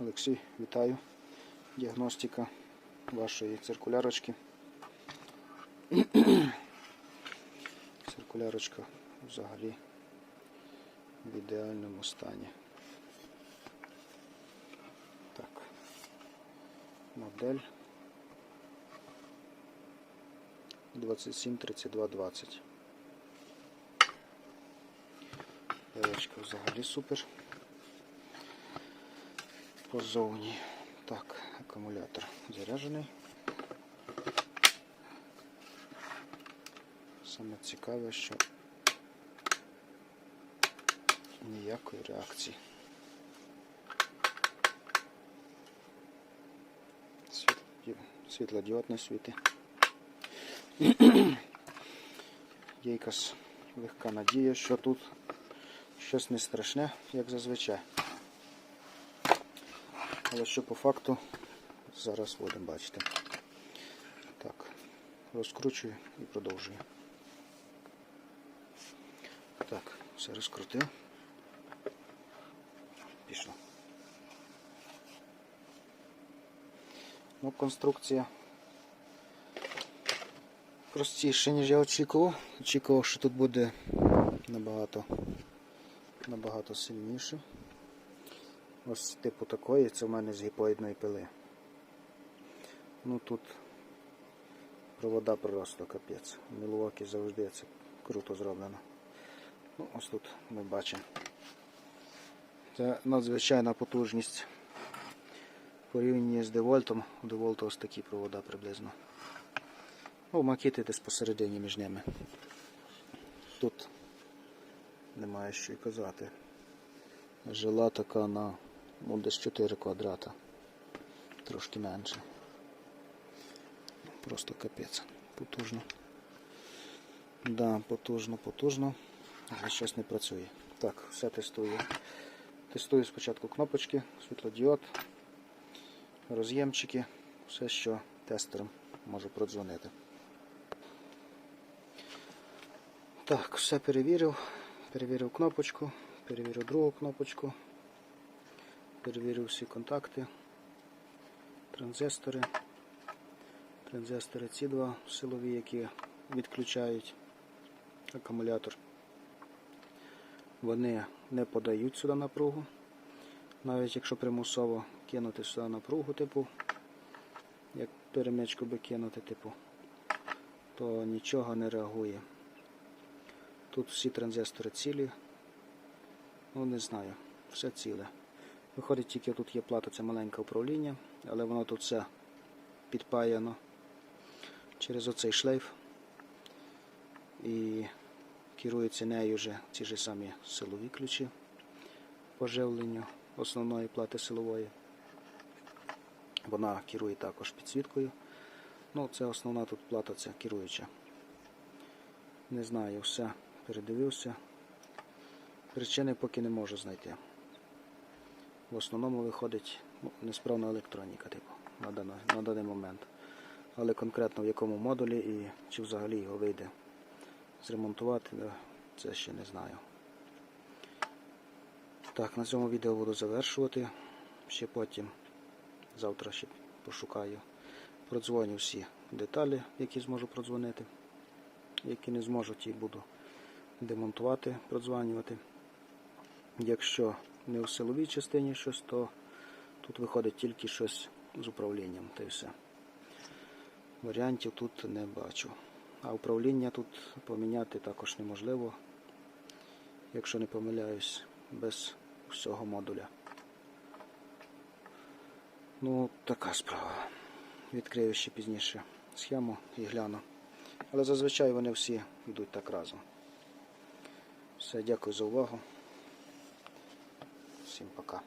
Олексій, вітаю. Діагностика вашої циркулярочки. Циркулярочка взагалі в ідеальному стані. Так. Модель 273220. Яєчко взагалі супер. Позовні. Так, акумулятор заряджений. Саме цікаве, що ніякої реакції. Світло- Світлодіодне світи. Є якась легка надія, що тут щось не страшне, як зазвичай. Але що по факту зараз будемо бачити. Так, розкручую і продовжую. Так, все розкрутив. Пішло. Ну, конструкція простіша, ніж я очікував. Очікував, що тут буде набагато, набагато сильніше. Ось типу такої, це в мене з гіпоїдної пили. Ну тут провода просто капець. Мілуокі завжди це круто зроблено. Ну, ось тут ми бачимо. Це надзвичайна потужність. В порівнянні з девольтом, у девольту ось такі провода приблизно. Ну, макіти десь посередині між ними. Тут немає що й казати. Жила така на ну, десь 4 квадрата. Трошки менше. Просто капець. Потужно. Да, потужно, потужно. Але щось не працює. Так, все тестую. Тестую спочатку кнопочки, світлодіод, роз'ємчики, все, що тестером можу продзвонити. Так, все перевірив. Перевірив кнопочку, перевірив другу кнопочку, перевірив всі контакти, транзистори. Транзистори ці два силові, які відключають акумулятор. Вони не подають сюди напругу. Навіть якщо примусово кинути сюди напругу, типу, як перемичку би кинути, типу, то нічого не реагує. Тут всі транзистори цілі. Ну, не знаю, все ціле. Виходить, тільки тут є плата, це маленьке управління, але воно тут все підпаяно через оцей шлейф. І керується нею вже ці ж самі силові ключі по живленню основної плати силової. Вона керує також підсвіткою. Ну, це основна тут плата, це керуюча. Не знаю, все передивився. Причини поки не можу знайти. В основному виходить ну, несправна електроніка, типу, на даний, на даний момент. Але конкретно в якому модулі і чи взагалі його вийде зремонтувати, це ще не знаю. Так, на цьому відео буду завершувати. Ще потім, завтра ще пошукаю, продзвоню всі деталі, які зможу продзвонити. Які не зможу, ті буду демонтувати, продзванювати. Якщо не в силовій частині щось, то тут виходить тільки щось з управлінням та й все. Варіантів тут не бачу. А управління тут поміняти також неможливо, якщо не помиляюсь, без всього модуля. Ну, така справа. Відкрию ще пізніше схему і гляну. Але зазвичай вони всі йдуть так разом. Все, дякую за увагу. Всім пока.